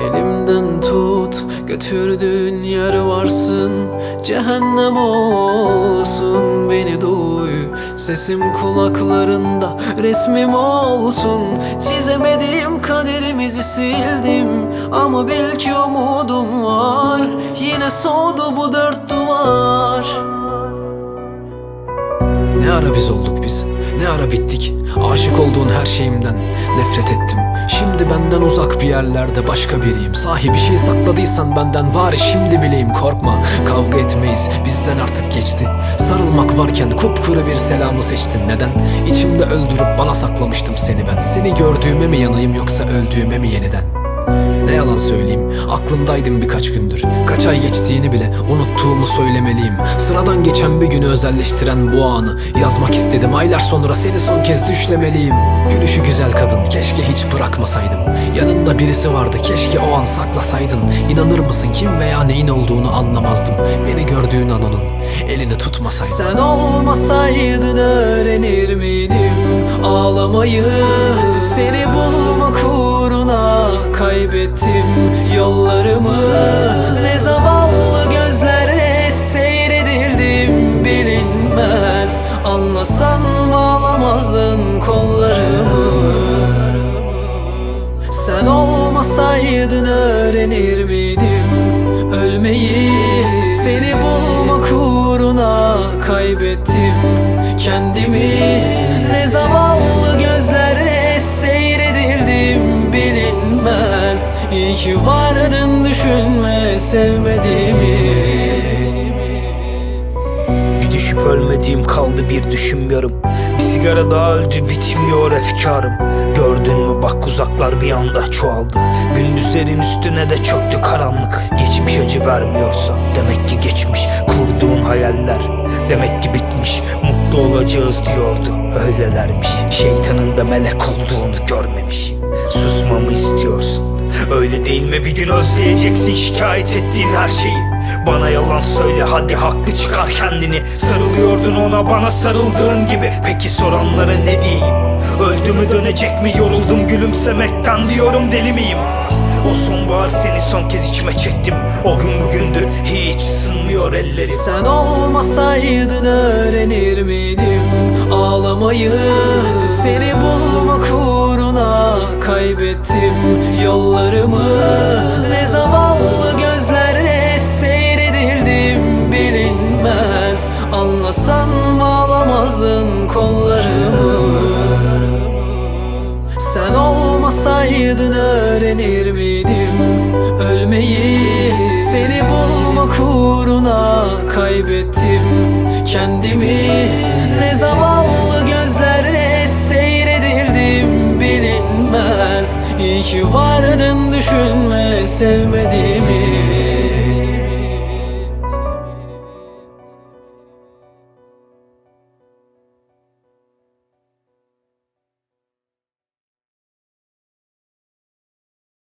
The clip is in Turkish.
Elimden tut götürdüğün yer varsın Cehennem olsun. Beni duy Sesim kulaklarında resmim olsun. Çizemedim kaderimizi sildim Ama belki umudum var. Yine soğudu bu dört duvar ne ara biz olduk biz? Ne ara bittik? Aşık olduğun her şeyimden Nefret ettim. Şimdi benden uzak bir yerlerde başka biriyim. Sahi bir şey sakladıysan benden bari şimdi bileyim. Korkma Kavga etmeyiz. Bizden artık geçti. Sarılmak varken kupkuru bir selamı seçtin. Neden? İçimde öldürüp bana saklamıştım seni ben. Seni gördüğüme mi yanayım yoksa öldüğüme mi yeniden? Ne yalan söyleyeyim aklımdaydım birkaç gündür. Kaç ay geçtiğini bile unuttuğumu söylemeliyim. Sıradan geçen bir günü özelleştiren bu anı Yazmak istedim. Aylar sonra seni son kez düşlemeliyim. Gülüşü güzel kadın keşke hiç bırakmasaydım. Yanında birisi vardı keşke o an saklasaydın. İnanır mısın kim veya neyin olduğunu anlamazdım. Beni gördüğün an onun elini tutmasaydın Sen olmasaydın öğrenir miydim? Ağlamayı Seni bulmak kollarımı. Sen olmasaydın öğrenir miydim? Ölmeyi Seni bulmak uğruna kaybettim. Kendimi Ne zavallı gözlerle seyredildim bilinmez. İyi ki vardın düşünme sevmediğimi. Bir düşüp ölmediğim kaldı bir düşünmüyorum sigara daha öldü bitmiyor efkarım. Gördün mü? Bak uzaklar bir anda çoğaldı. Gündüzlerin üstüne de çöktü karanlık. Geçmiş acı vermiyorsa demek ki geçmiş. Kurduğun hayaller demek ki bitmiş. Mutlu olacağız diyordu öylelermiş. Şeytanın da melek olduğunu görmemiş. Susmamı istiyorsun. Öyle değil mi? Bir gün özleyeceksin şikayet ettiğin her şeyi Bana yalan söyle hadi haklı çıkar kendini. Sarılıyordun ona bana sarıldığın gibi. Peki soranlara ne diyeyim? Öldü mü dönecek mi? Yoruldum gülümsemekten diyorum deli miyim? O sonbahar seni son kez içime çektim. O gün bugündür hiç ısınmıyor ellerim Sen olmasaydın öğrenir miydim? Ağlamayı Seni bulmak uğruna kaybettim. Yollarımı Ne zavallı alamazdın kollarımı? Sen olmasaydın öğrenir miydim? Ölmeyi Seni bulmak uğruna kaybettim. Kendimi Ne zavallı gözlerle seyredildim bilinmez. İyi ki vardın düşünme sevmediğimi